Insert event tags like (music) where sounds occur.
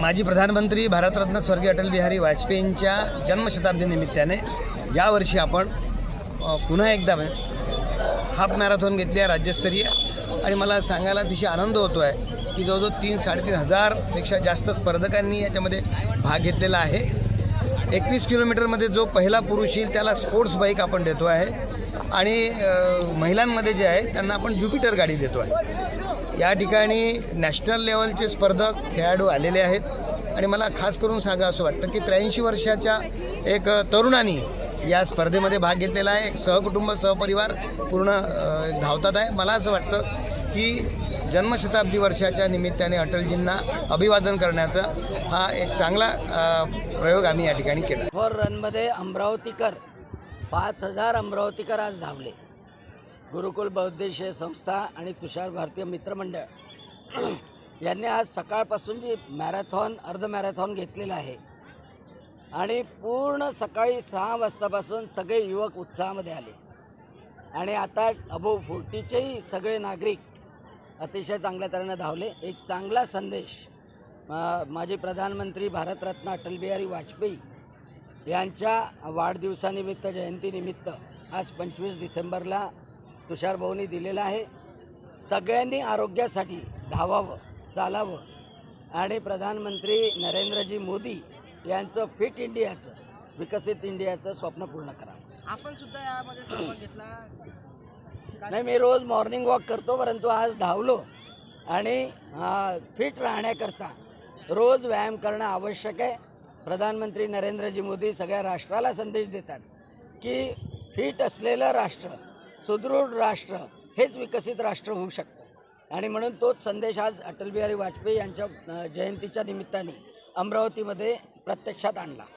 माजी प्रधानमंत्री भारतरत्न स्वर्गीय अटल बिहारी वाजपेयींच्या जन्मशताब्दी निमित्ताने यावर्षी आपण पुन्हा एकदा हाफ मॅरेथॉन घेतली आहे राज्यस्तरीय. आणि मला सांगायला अतिशय आनंद होतो आहे की जवळजवळ तीन साडेतीन हजारपेक्षा जास्त स्पर्धकांनी याच्यामध्ये भाग घेतलेला आहे. एकवीस किलोमीटरमध्ये जो पहिला पुरुष येईल त्याला स्पोर्ट्स बाईक आपण देतो आहे आणि महिलांमध्ये जे आहे त्यांना आपण ज्युपिटर गाडी देतो आहे या ठिकाणी नॅशनल लेवलचे स्पर्धक खेळाडू आलेले आहेत. आणि मला खास करून सांगा असं वाटतं की त्र्याऐंशी वर्षाच्या एक अ, तरुणांनी या स्पर्धेमध्ये भाग घेतलेला आहे. एक सहकुटुंब सहपरिवार पूर्ण धावतात आहे. मला असं वाटतं की जन्मशताब्दी वर्षाच्या निमित्ताने अटलजींना अभिवादन करण्याचा हा एक चांगला प्रयोग आम्ही या ठिकाणी केला. फोर रनमध्ये अमरावतीकर पाच हजार अमरावतीकर आज धावले. गुरुकुल बौद्धिशय संस्था आणि तुषार भारतीय मित्रमंडळ (clears throat) यांनी आज सकाळपासून जी मॅरेथॉन अर्ध मॅरेथॉन घेतलेलं आहे. आणि पूर्ण सकाळी सहा वाजतापासून सगळे युवक उत्साहामध्ये आले. आणि आता अबो फोर्टीचेही सगळे नागरिक अतिशय चांगल्या तऱ्हेनं धावले. एक चांगला संदेश माजी प्रधानमंत्री भारतरत्न अटलबिहारी वाजपेयी यांच्या वाढदिवसानिमित्त जयंतीनिमित्त आज पंचवीस डिसेंबरला तुषार भाऊनी दिलेला आहे. सगळ्यांनी आरोग्यासाठी धावावं चालावं. आणि प्रधानमंत्री नरेंद्रजी मोदी यांचं फिट इंडियाचं विकसित इंडियाचं स्वप्न पूर्ण करावं. आपण सुद्धा यामध्ये सहभाग घेतला. (clears throat) नाही मी रोज मॉर्निंग वॉक करतो परंतु आज धावलो. आणि फिट राहण्याकरता रोज व्यायाम करणं आवश्यक आहे. प्रधानमंत्री नरेंद्रजी मोदी सगळ्या राष्ट्राला संदेश देतात की फिट असलेलं राष्ट्र सुदृढ राष्ट्र हेच विकसित राष्ट्र होऊ शकतं. आणि म्हणून तोच संदेश आज अटलबिहारी वाजपेयी यांच्या जयंतीच्या निमित्ताने अमरावतीमध्ये प्रत्यक्षात आणला.